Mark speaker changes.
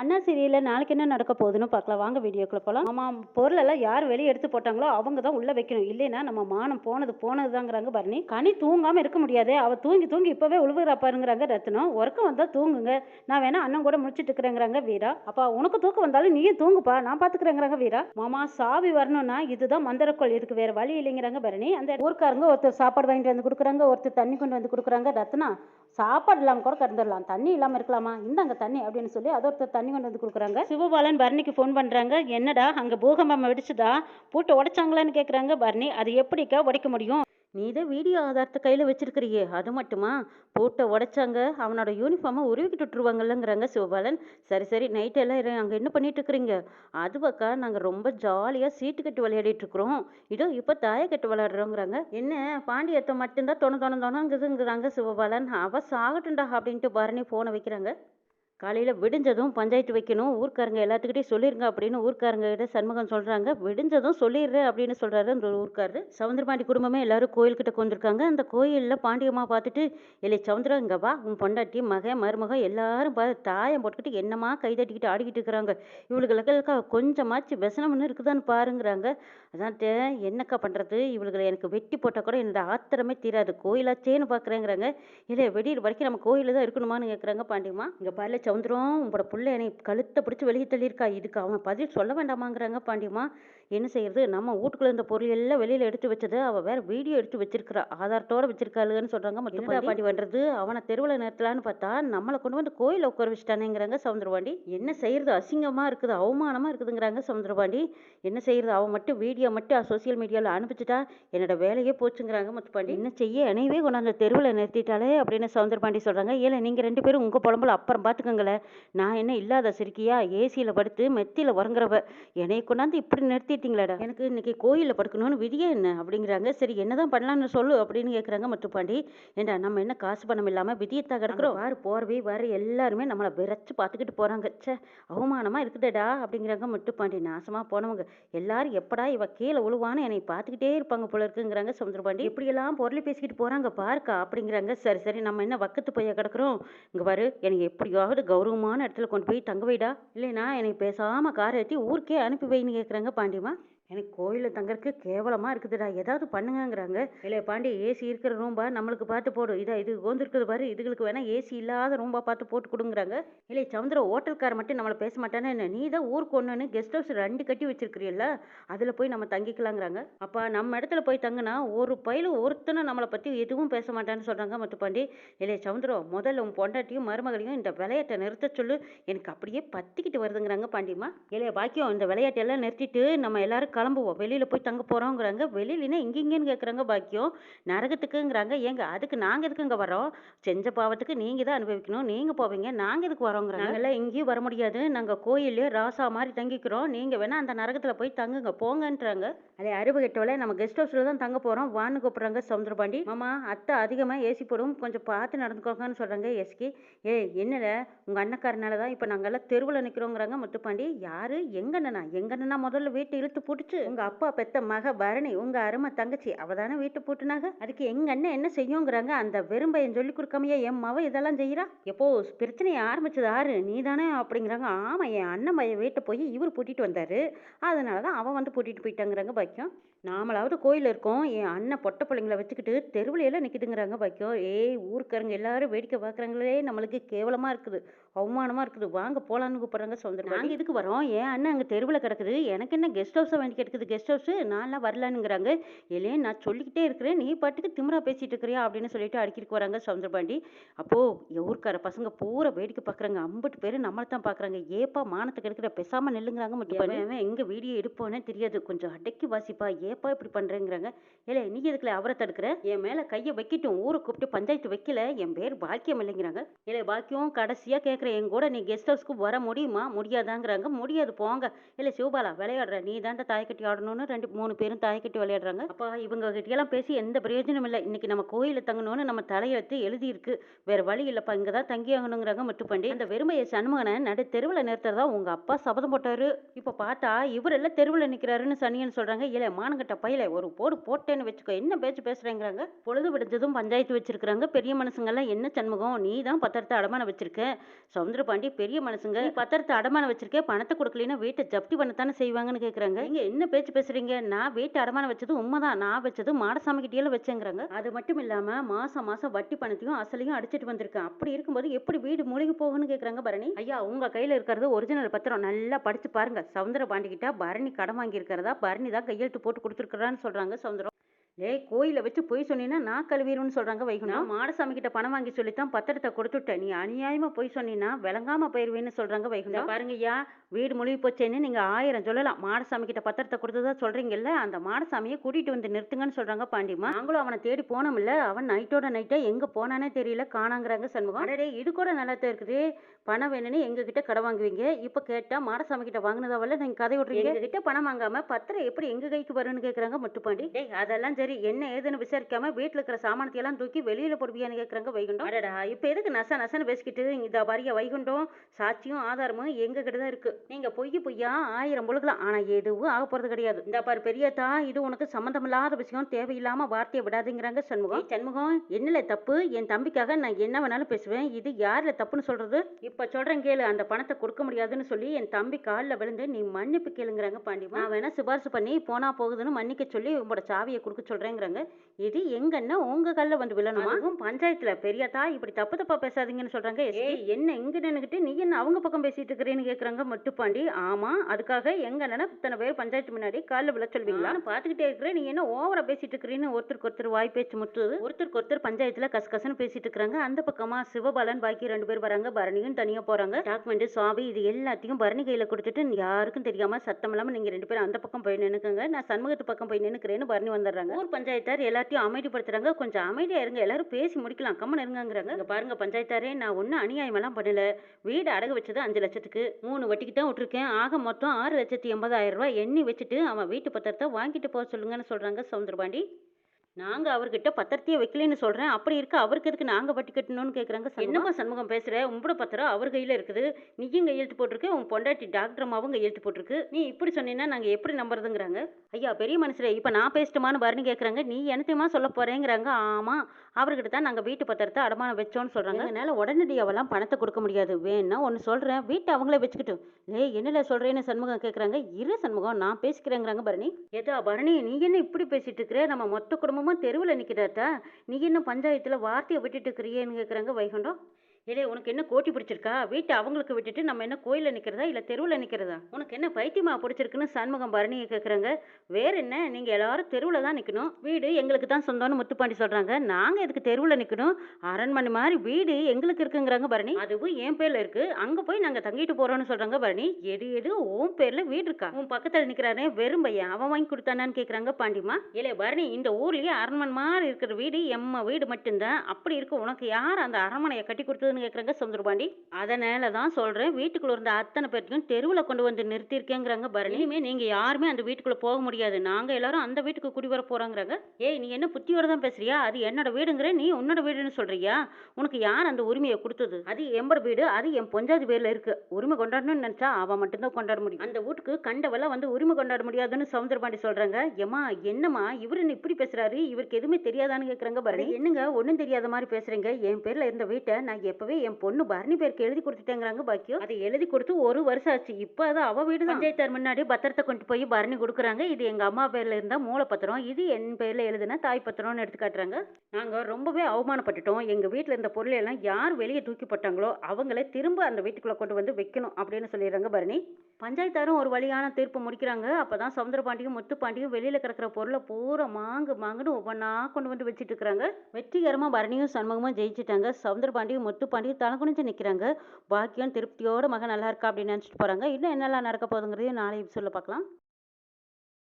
Speaker 1: அண்ணா சீரியலில் நாளைக்கு என்ன நடக்க போகுதுன்னு பார்க்கலாம். வாங்க வீடியோக்குள்ள போகலாம் ஆமாம் பொருளெல்லாம் யார் வெளியே எடுத்து போட்டாங்களோ அவங்க தான் உள்ளே வைக்கணும். இல்லைன்னா நம்ம மானம் போனது போனது தாங்கிறாங்க பரணி. கனி தூங்காமல் இருக்க முடியாது. அவள் தூங்கி தூங்கி இப்போவே உழுவுறா பாருங்கிறாங்க ரத்னம். உறக்கம் வந்தால் தூங்குங்க. நான் வேணா அண்ணன் கூட முடிச்சிட்டு இருக்கிறேங்கிறாங்க வீரா. அப்பா உனக்கு தூக்கம் வந்தாலும் நீயும் தூங்குப்பா. நான் பார்த்துக்கிறேங்கிறாங்க வீரா. மாமா சாவி வரணும்னா இதுதான் மந்திரக்கோள். இதுக்கு வேறு வழி இல்லைங்கிறாங்க பரணி. அந்த ஊருக்காரங்க ஒருத்தர் சாப்பாடு வாங்கிட்டு வந்து கொடுக்குறாங்க ஒருத்தர் தண்ணி கொண்டு வந்து கொடுக்குறாங்க ரத்னா. சாப்பாடு இல்லாமல் கூட திறந்துடலாம் தண்ணி இல்லாமல் இருக்கலாமா? இந்தாங்க தண்ணி அப்படின்னு சொல்லி அது ஒருத்தர் தண்ணி கொண்டு வந்து கொடுக்குறாங்க. சிவபாலன் பரணிக்கு ஃபோன் பண்ணுறாங்க என்னடா அங்கே பூகம்பம் வெடிச்சுதா பூட்டு உடைச்சாங்களான்னு கேட்குறாங்க பரணி. அது எப்படிக்கா உடைக்க முடியும்? நீ தான் வீடியோ ஆதாரத்தை கையில் வச்சிருக்கிறியே. அது மட்டுமா? பூட்டை உடைச்சாங்க. அவனோட யூனிஃபார்மை உருவிக்கிட்டு விட்டுருவாங்கல்லங்கிறாங்க சிவபாலன். சரி சரி நைட் எல்லாம் அங்கே என்ன பண்ணிட்டு இருக்கிறீங்க? அதுவாக்கா நாங்கள் ரொம்ப ஜாலியாக சீட்டு கட்டு விளையாடிட்டு இருக்கிறோம். இதோ இப்போ தாயக்கட்டு விளையாடுறோங்கிறாங்க. என்ன பாண்டியத்தை மட்டும்தான் தொண தொண தொணங்குதுங்கிறாங்க சிவபாலன். அவ சாகட்டும்டா அப்படின்ட்டு பரணி ஃபோனை வைக்கிறாங்க. காலையில் விடிஞ்சதும் பஞ்சாயத்து வைக்கணும் ஊர்க்காரங்க எல்லாத்துக்கிட்டையும் சொல்லிருங்க அப்படின்னு ஊர்க்காரங்க கிட்ட சண்முகம் சொல்கிறாங்க விடிஞ்சதும் சொல்லிடுறேன் அப்படின்னு சொல்கிறாரு அந்த ஊர்க்காரரு. சவுந்தரபாண்டி குடும்பமே எல்லாரும் கோயில்கிட்ட கொண்டிருக்காங்க அந்த கோயிலில் பாண்டியம்மா பார்த்துட்டு இல்லை சவுந்தரம் இங்கே வா. உன் பொண்டாட்டி மகன் மருமக எல்லாரும் பா தாயம் போட்டுக்கிட்டு என்னமா கை தட்டிக்கிட்டு ஆடிக்கிட்டு இருக்கிறாங்க. இவளுகளுக்கு கொஞ்சமாச்சு விசனம்னு இருக்குதான்னு பாருங்கிறாங்க. அதான் என்னக்கா பண்ணுறது இவளுகளை எனக்கு வெட்டி போட்டால் கூட என்னோட ஆத்திரமே தீராது. கோயிலாச்சேன்னு பார்க்குறேங்கிறாங்க இல்லை வெடிகிற வரைக்கும் நம்ம கோயிலில் தான் இருக்கணுமான்னு கேட்குறாங்க பாண்டியம்மா. இங்கே பாருல சவுந்தரம் உங்களோட பிள்ளை என்னை கழுத்தை பிடிச்சி வெளியே தள்ளியிருக்கா. இதுக்கு அவன் பதில் சொல்ல வேண்டாமாங்கிறாங்க பாண்டியம்மா. என்ன செய்யறது? நம்ம வீட்டுக்குள்ள இருந்த பொருள் எல்லாம் வெளியில் எடுத்து வச்சது அவள் வேற வீடியோ எடுத்து வச்சிருக்கிறா. ஆதாரத்தோட வச்சிருக்காளுன்னு சொல்கிறாங்க மட்டும் பாண்டி. பண்ணுறது அவனை தெருவில் நிறுத்தலான்னு பார்த்தா நம்மளை கொண்டு வந்து கோயிலில் உட்கார வச்சுட்டானேங்கிறாங்க சவுந்தரபாண்டி. என்ன செய்யறது? அசிங்கமாக இருக்குது அவமானமாக இருக்குதுங்கிறாங்க சவுந்தரபாண்டி. என்ன செய்யறது? அவன் மட்டும் வீடியோ மட்டும் சோசியல் மீடியாவில் அனுப்பிச்சிட்டா என்னோட வேலையே போச்சுங்கிறாங்க முத்துப்பாண்டி என்ன செய்ய? என்னையவே கொண்டாந்து தெருவில் நிறுத்திட்டாலே அப்படின்னு சவுந்தரபாண்டி சொல்கிறாங்க ஏல நீங்கள் ரெண்டு பேரும் உங்கள் புலம்புல அப்புறம் பார்த்துக்கோங்களேன் நான் என்ன இல்லாத சிரிக்கியா? ஏசியில் படுத்து மெத்தியில் உறங்குறவ. என்னை கொண்டாந்து இப்படி நிறுத்திட்டீங்களாடா எனக்கு இன்னைக்கு கோயிலில் படுக்கணும்னு விதியே என்ன? அப்படிங்கிறாங்க. சரி என்னதான் பண்ணலாம்னு சொல்லு அப்படின்னு கேட்குறாங்க முத்துப்பாண்டி. ஏண்டா நம்ம என்ன காசு பணம் இல்லாமல் விதியத்தாக கிடக்குறோம் பாரு போர்வை வர எல்லாருமே நம்மளை விரைச்சு பார்த்துக்கிட்டு போகிறாங்க ச்சே அவமானமாக இருக்குதேடா அப்படிங்கிறாங்க முத்துப்பாண்டி. நாசமாக போனவங்க. எல்லாரும் எப்படா இவ கீழே உழுவான்னு என்னை பார்த்துக்கிட்டே இருப்பாங்க போல இருக்குங்கிறாங்க சமுத்திரபாண்டி இப்படியெல்லாம் பொருளை பேசிக்கிட்டு போகிறாங்க பாருக்கா அப்படிங்கிறாங்க. சரி சரி நம்ம என்ன வக்கத்து போய் கிடக்குறோம்? இங்கே பாரு என்னை எப்படியாவது கௌரவமான இடத்துல கொண்டு போய் தங்க வைடா. இல்லைனா என்னை பேசாமல் காரை ஏற்றி ஊருக்கே அனுப்பி வைன்னு கேட்குறாங்க பாண்டியம்மா எனக்கு கோயிலில் தங்கறதுக்கு கேவலமாக இருக்குதுடா. ஏதாவது பண்ணுங்கங்கிறாங்க. இல்லை பாண்டி ஏசி இருக்கிற ரூம்பா நம்மளுக்கு பார்த்து போடு. இதா இது கோந்திருக்குது பாரு. இதுகளுக்கு வேணால் ஏசி இல்லாத ரூம்பா பார்த்து போட்டு கொடுங்குறாங்க. இல்லை சவுந்தர ஹோட்டல்கார மட்டும் நம்மளை பேச மாட்டானே என்ன? நீ தான் ஊருக்கு ஒன்றுன்னு கெஸ்ட் ஹவுஸ் ரெண்டு கட்டி வச்சிருக்கிறீல்ல? அதில் போய் நம்ம தங்கிக்கலாங்கிறாங்க. அப்போ நம்ம இடத்துல போய் தங்கினா ஒரு பயில ஒருத்தனும் நம்மளை பற்றி எதுவும் பேச மாட்டான்னு சொல்கிறாங்க முத்துப்பாண்டி இல்லை சவுந்தரம் முதல்ல உன் பொண்டாட்டியும் மருமகளையும் இந்த விளையாட்டை நிறுத்த சொல்லு. எனக்கு அப்படியே பத்திக்கிட்டு வருதுங்கிறாங்க பாண்டியம்மா இல்லையா பாக்கியம் இந்த விளையாட்டெல்லாம் நிறுத்திட்டு நம்ம எல்லாரும் கிளம்புவோம். வெளியில் போய் தங்க போகிறோங்கிறாங்க வெளியிலனா இங்கே இங்கேன்னு கேட்குறாங்க பாக்கியம். நரகத்துக்குங்கிறாங்க. ஏங்க அதுக்கு நாங்கள் எதுக்குங்க வரோம் செஞ்ச பாவத்துக்கு நீங்கள் தான் அனுபவிக்கணும். நீங்கள் போவீங்க. நாங்கள் எதுக்கு வரோங்கிறாங்க நாங்கள்லாம் எங்கேயும் வர முடியாது. நாங்கள் கோயிலே ராசா மாதிரி தங்கிக்கிறோம். நீங்கள் வேணால் அந்த நரகத்தில் போய் தங்குங்க. போங்கன்றாங்க. அதே அறுபது கெட்டவளை நம்ம கெஸ்ட் ஹவுஸில் தான் தங்க போகிறோம் வான்னு கூப்பிட்றாங்க சமுத்திரபாண்டி மாமா அத்தை அதிகமாக ஏசி போடும். கொஞ்சம் பார்த்து நடந்துக்கோங்கன்னு சொல்கிறாங்க எஸ்கி ஏய் என்னல? உங்கள் அண்ணக்காரனால தான் இப்போ நாங்கள்லாம் தெருவில் நிற்கிறோங்கிறாங்க முத்துப்பாண்டி. யாரு? எங்க அண்ணனா எங்க அண்ணனா முதல்ல வீட்டை இழுத்து பூட்டுச்சு உங்க அப்பா பெத்த மக பரணி உங்க அருமை தங்கச்சி அவதானே தானே வீட்டை பூட்டுனாங்க அதுக்கு எங்க அண்ணன் என்ன செய்யுங்கிறாங்க? அந்த வெறும்பையன் சொல்லி கொடுக்காமையா என் மவ இதெல்லாம் செய்யறா எப்போ பிரச்சனையை ஆரம்பிச்சது ஆறு நீ தானே அப்படிங்கிறாங்க. ஆமா என் அண்ணன் பையன் வீட்டை போய் இவர் பூட்டிட்டு வந்தாரு. அதனால தான் அவன் வந்து பூட்டிட்டு போயிட்டாங்கிறாங்க பாக்கியம் நாமளாவது கோயில் இருக்கோம். என் அண்ணன் பொட்டை பிள்ளைங்கள வச்சுக்கிட்டு தெருவில் எல்லாம் நிற்கிதுங்கிறாங்க பாக்கியம் ஏய் ஊருக்காரங்க எல்லாரும் வேடிக்கை பார்க்குறாங்களே நம்மளுக்கு கேவலமாக இருக்குது. அவமானமாக இருக்குது. வாங்க போகலான்னு கூப்பிட்றாங்க சௌந்தரம் நாங்கள் இதுக்கு வரோம்? என் அண்ணன் அங்கே தெருவில் கிடக்குது? எனக்கு என்ன கெஸ்ட் ஹவுஸை வேண்டி கிடக்குது? கெஸ்ட் ஹவுஸு நான்லாம் வரலானுங்கிறாங்க இல்லையே நான் சொல்லிக்கிட்டே இருக்கிறேன். நீ பாட்டுக்கு திமிரா பேசிட்டு இருக்கிறியா? அப்படின்னு சொல்லிட்டு அடிக்கிட்டு வராங்க சௌந்தரபாண்டி அப்போது ஊர்க்கார பசங்க பூரா வேடிக்கை பார்க்குறாங்க ஐம்பட்டு பேர் நம்மளை தான் பார்க்குறாங்க ஏப்பா மானத்தை கெடுக்கிற? பேசாமல் நில்லுங்கிறாங்க மட்டும் எங்கே வீடியோ எடுப்போன்னே தெரியாது. கொஞ்சம் அடக்கி வாசிப்பா. ஏப்பா இப்படி பண்ணுறேங்கிறாங்க இல்லை நீ எதுக்குல அவரை தடுக்கிற? என் மேலே கையை வைக்கட்டும். ஊரை கூப்பிட்டு பஞ்சாயத்து வைக்கல. என் பேர் பாக்கியம் இல்லைங்கிறாங்க. இல்லை பாக்கியம் கடைசியாக கேட்குறேன் என் கூட நீ கெஸ்ட் ஹவுஸ்க்கு வர முடியுமா? முடியாதாங்கிறாங்க. முடியாது போங்க. இல்லை சிவபாலா விளையாடுற. நீ தாண்டா தாயக்கட்டி ஆடணும்னு ரெண்டு மூணு பேரும் தாயக்கட்டி விளையாடுறாங்க. அப்பா இவங்க கிட்டயெல்லாம் பேசி எந்த பிரயோஜனம் இல்லை. இன்னைக்கு நம்ம கோயிலில் தங்கணும்னு நம்ம தலையெழுத்து எழுதியிருக்கு. வேற வழி இல்லைப்பா இங்கே தான் தங்கி ஆகணுங்கிறாங்க மட்டுப்பண்டி அந்த வெறுமையை சண்முகனை நடு தெருவில் நிறுத்துறதா உங்கள் அப்பா சபதம் போட்டாரு. இப்போ பார்த்தா இவர் எல்லாம் தெருவில் நிற்கிறாருன்னு சனியன் சொல்கிறாங்க இல்லை மானங்கட்ட பையில ஒரு போடு போட்டேன்னு வச்சுக்கோ. என்ன பேச்சு பேசுறேங்கிறாங்க? பொழுது விடுஞ்சதும் பஞ்சாயத்து வச்சிருக்கிறாங்க. பெரிய மனுஷங்கெல்லாம் என்ன சண்முகம்? நீ தான் பத்திரத்தை அடமானம் வச்சிருக்க. சவுந்தர பாண்டி பெரிய மனுஷங்க நீ பத்திரத்தை அடமானம் வச்சிருக்க பணத்தை கொடுக்கலனா வீட்டை ஜப்தி பண்ணத்தானே செய்வாங்கன்னு கேக்குறாங்க. நீங்க என்ன பேச்சு பேசுறீங்க? நான் வீட்டை அடமானம் வச்சது உண்மைதான். நான் வச்சது மாடசாமி கிட்டேல வச்சேங்கிறாங்க. அது மட்டும் இல்லாம மாசம் மாசம் வட்டி பணத்தையும் அசலையும் அடிச்சிட்டு வந்திருக்கேன் அப்படி இருக்கும்போது எப்படி வீடு மூழ்கி போகும்னு கேக்குறாங்க பரணி. ஐயா உங்க கையில இருக்கிறது ஒரிஜினல் பத்திரம். நல்லா படிச்சு பாருங்க. சவுந்தர பாண்டி கிட்ட பரணி கடன் வாங்கி இருக்கிறதா பரணி தான் கையெழுத்து போட்டு கொடுத்துருக்கான்னு சொல்றாங்க சவுந்தரம். ஏய் கோயிலை வச்சு பொய் சொன்னீங்கன்னா நான் கழுவிடும்னு சொல்றாங்க வைகுண்டம் மாடசாமி கிட்ட பணம் வாங்கி சொல்லித்தான் பத்திரத்தை கொடுத்துட்டேன். நீ அநியாயமா பொய் சொன்னீங்கன்னா விளங்காம போயிருவேன்னு சொல்றாங்க வைகுண்டம் பாருங்க ஐயா வீடு முழுகி போச்சேன்னு நீங்க ஆயிரம் சொல்லலாம். மாடசாமி கிட்ட பத்திரத்தை கொடுத்ததா சொல்றீங்கல்ல அந்த மாடசாமியை கூட்டிட்டு வந்து நிறுத்துங்கன்னு சொல்றாங்க பாண்டிமா. நாங்களும் அவனை தேடி போனோம்ல அவன் நைட்டோட நைட்டா எங்க போனானே தெரியல காணாங்கிறாங்க சண்முகம். அடடே இது கூட நல்லா தான் இருக்குது. பணம் வேணும்னு எங்க கிட்ட கடை வாங்குவீங்க. இப்ப கேட்டா மாடசாமி கிட்ட வாங்கினதாவல்ல நீங்க கதை விட்றீங்க. எங்க கிட்ட பணம் வாங்காம பத்திரம் எப்படி எங்க கைக்கு வரும்னு கேக்குறாங்க முத்துப்பாண்டி. டேய் அதெல்லாம் சரி. என்ன ஏதுன்னு விசாரிக்காம வீட்டுல இருக்கிற சாமானத்தை எல்லாம் தூக்கி வெளியில போடுவியான்னு கேக்குறாங்க வைகுண்டம். அடடா இப்ப எதுக்கு நச நசன்னு பேசிக்கிட்டு இந்த பாரிய வைகுண்டம் சாட்சியும் ஆதாரமும் எங்க கிட்ட தான் இருக்கு. நீங்க பொய் பொய்யா ஆயிரம் முழுகலாம் ஆனா எதுவும் ஆக போறது கிடையாது. இந்த பாரு பெரியத்தா இது உனக்கு சம்மந்தமில்லாத விஷயம் தேவையில்லாம வார்த்தையை விடாதீங்கிறாங்க சண்முகம். சண்முகம் என்னல தப்பு? என் தம்பிக்காக நான் என்ன வேணாலும் பேசுவேன். இது யார்ல தப்புன்னு சொல்றது? இப்ப சொல்றேன் கேளு அந்த பணத்தை கொடுக்க முடியாதுன்னு சொல்லி என் தம்பி காலில் விழுந்து நீ மன்னிப்பு கேளுங்கிறாங்க பாண்டிமா நான் வேணா சிபாரிசு பண்ணி போனா போகுதுன்னு மன்னிக்க சொல்லி உங்களோட சாவியை கொடுக்க சொல்றேங்கிறாங்க. இது எங்கன்னா உங்க காலில் வந்து விழணுமா? அதுவும் பஞ்சாயத்துல. பெரியதா இப்படி தப்பு தப்பா பேசாதீங்கன்னு சொல்றாங்க ஏய் என்ன இங்க நின்னுகிட்டு நீ என்ன அவங்க பக்கம் பேசிட்டு இருக்கிறேன்னு கேக்குறாங்க மட்டுப்பாண்டி. ஆமா அதுக்காக எங்க அண்ணனை இத்தனை பேர் பஞ்சாயத்து முன்னாடி காலில் விழ சொல்வீங்களா? நான் பாத்துக்கிட்டே இருக்கிறேன். நீ என்ன ஓவரா பேசிட்டு இருக்கிறீன்னு ஒருத்தருக்கு ஒருத்தர் வாய் பேச்சு முட்டுது. ஒருத்தருக்கு ஒருத்தர் பஞ்சாயத்துல கசகசன்னு பேசிட்டு இருக்கிறாங்க. அந்த பக்கமா சிவபாலன் பாக்கி ரெண்டு பேர் வராங்க. பரணியும் தனியா போறாங்க. டாக்குமெண்ட் சாவி இது எல்லாத்தையும் பரணி கையில கொடுத்துட்டு யாருக்கும் தெரியாம சத்தம் இல்லாம நீங்க ரெண்டு பேரும் அந்த பக்கம் போய் நின்னுக்கங்க. நான் சண்முகத்து பக்கம் போய் நின்னுக்கிறேன்னு பரணி வந்துடுறாங்க. ஊர் பஞ்சாயத்தார் எல்லாத்தையும் அமைதிப்படுத்துறாங்க. கொஞ்சம் அமைதியா இருங்க எல்லாரும் பேசி முடிக்கலாம். கம்மன் இருங்கங்கிறாங்க. இங்க பாருங்க பஞ்சாயத்தாரே நான் ஒன்றும் அநியாயமெல்லாம் பண்ணல. வீடு அடகு வச்சது அஞ்சு லட்சத்துக்கு. மூணு வட்டிக்கு தான் விட்டுருக்கேன். ஆக மொத்தம் ஆறு லட்சத்தி எண்பதாயிரம் ரூபாய் எண்ணி வச்சுட்டு அவன் வீட்டு பத்திரத்தை வாங்கிட்டு போக சொல்லுங்கன்னு சொல்றாங்க சவுந்தரபாண்டி. நாங்க அவர்கிட்ட பத்திரத்தையே வைக்கலன்னு சொல்றேன். அப்படி இருக்க அவருக்கு எதுக்கு நாங்க வட்டி கட்டணும்னு கேக்குறாங்க என்னம்மா சண்முகம் பேசுற? உங்களோட பத்திரம் அவர் கையில இருக்குது. நீயும் கையெழுத்து போட்டிருக்கு உன் பொண்டாட்டி டாக்டர் அம்மாவும் கையெழுத்து போட்டிருக்கு. நீ இப்படி சொன்னீங்கன்னா நாங்க எப்படி நம்புறதுங்கிறாங்க? ஐயா பெரிய மனுஷரே இப்ப நான் பேசிட்டுமான்னு பாருன்னு கேக்குறாங்க. நீ என்னத்தையுமா சொல்ல போறேங்கிறாங்க? ஆமா அவர்கிட்ட தான் நாங்க வீட்டு பத்திரத்தை அடமானம் வச்சோம்னு சொல்றாங்க. என்னால உடனடியாவெல்லாம் பணத்தை கொடுக்க முடியாது. வேணா ஒன்னு சொல்றேன். வீட்டை அவங்களே வச்சுக்கிட்டும் ஏய் என்னல சொல்றேன்னு சண்முகம் கேக்குறாங்க. இரு சண்முகம் நான் பேசிக்கிறேங்கிறாங்க பரணி. ஏதா பரணி நீ என்ன இப்படி பேசிட்டு இருக்கிற? நம்ம மொத்த குடும்பமும் தெருவில் நிற்கிறாத்தா நீ என்ன பஞ்சாயத்தில் வார்த்தையை விட்டுட்டு இருக்கிறியேன்னு கேட்குறாங்க வைகுண்டம்? இல்லை உனக்கு என்ன கோட்டி பிடிச்சிருக்கா? வீட்டை அவங்களுக்கு விட்டுட்டு நம்ம என்ன கோயிலில் நிற்கிறதா இல்லை தெருவில் நிற்கிறதா உனக்கு என்ன பைத்தியமா பிடிச்சிருக்குன்னு சண்முகம் பரணியை கேட்குறாங்க வேற என்ன? நீங்கள் எல்லாரும் தெருவில் தான் நிற்கணும் வீடு எங்களுக்கு தான் சொந்தம்னு முத்துப்பாண்டி சொல்கிறாங்க நாங்கள் எதுக்கு தெருவில் நிற்கணும் அரண்மனை மாதிரி வீடு எங்களுக்கு இருக்குங்கிறாங்க பரணி. அதுவும் என் பேரில் இருக்குது அங்கே போய் நாங்கள் தங்கிட்டு போகிறோம்னு சொல்கிறாங்க பரணி. எடு எடு உன் பேரில் வீடு இருக்கா? உன் பக்கத்தில் நிற்கிறானே வெறும் பையன். அவன் வாங்கி கொடுத்தானான்னு கேட்குறாங்க பாண்டிமா இல்லை பரணி இந்த ஊர்லேயே அரண்மனை மாதிரி இருக்கிற வீடு எம்ம வீடு மட்டும்தான். அப்படி இருக்கு உனக்கு யார் அந்த அரண்மனையை கட்டி கொடுத்ததுன்னு கேட்குறாங்க சமுதிரபாண்டி அதனால தான் சொல்கிறேன் வீட்டுக்குள்ள இருந்த அத்தனை பேர்த்தையும் தெருவில் கொண்டு வந்து நிறுத்தியிருக்கேங்கிறாங்க பரணி இனிமே நீங்கள் யாருமே அந்த வீட்டுக்குள்ளே போக முடியாது. நாங்கள் எல்லாரும் அந்த வீட்டுக்கு குடி வர போகிறோங்கிறாங்க ஏய் நீ என்ன புத்தியோட தான் பேசுறியா? அது என்னோட வீடுங்கிற நீ உன்னோட வீடுன்னு சொல்றியா? உனக்கு யார் அந்த உரிமையை கொடுத்தது? அது எம்பர் வீடு அது என் பொஞ்சாதி பேர்ல இருக்கு. உரிமை கொண்டாடணும்னு நினைச்சா அவன் மட்டும்தான் கொண்டாட முடியும். அந்த வீட்டுக்கு கண்டவெல்லாம் வந்து உரிமை கொண்டாட முடியாதுன்னு சவுந்தரபாண்டி சொல்றாங்க. ஏமா என்னம்மா? இவரு என்ன இப்படி பேசுறாரு? இவருக்கு எதுவுமே தெரியாதான்னு கேக்குறாங்க பரணி என்னங்க ஒண்ணும் தெரியாத மாதிரி பேசுறீங்க? என் பேர்ல இருந்த வீட்டை நான் எப்பவே என் பொண்ணு பரணி பேருக்கு எழுதி கொடுத்துட்டேங்கிறாங்க பாக்கியம் அதை எழுதி கொடுத்து ஒரு வருஷம் ஆச்சு. இப்போ அது அவ வீடு பஞ்சாயத்தார் முன்னாடி பத்திரத்தை கொண்டு போய் பரணி கொடுக்குறாங்க. இது எங்க அம்மா பேர்ல இருந்தா மூல பத்திரம். இது என் பேர்ல எழுதுனா தாய் பத்திரம்னு எடுத்து காட்டுறாங்க. நாங்க ரொம்பவே அவமானப்பட்டுட்டோம். எங்க வீட்ல இருந்த பொருளை எல்லாம் யார் வெளியே தூக்கி போட்டாங்களோ அவங்களே திரும்ப அந்த வீட்டுக்குள்ள கொண்டு வந்து வைக்கணும் அப்படின்னு சொல்லிடுறாங்க பரணி. பஞ்சாயத்தாரும் ஒரு வழியான தீர்ப்பு முடிக்கிறாங்க. அப்பதான் சவுந்தரபாண்டியும் முத்துப்பாண்டியும் வெளியில கிடக்கிற பொருளை பூரா மாங்கு மாங்குன்னு ஒவ்வொன்றா கொண்டு வந்து வச்சுட்டு இருக்கிறாங்க. வெற்றிகரமா பரணியும் சண்முகமும் ஜெயிச்சிட்டாங்க. சவுந்தரபாண்டியும் பண்ணி தலை குனிஞ்சு நிக்கிறாங்க. பாக்கியம் திருப்தியோட மகன் நல்லா இருக்கா அப்படின்னு நினைச்சிட்டு போறாங்க. இன்னும் என்னெல்லாம் நடக்க போகுதுங்கிறதையும் நாளை சொல்ல பார்க்கலாம்.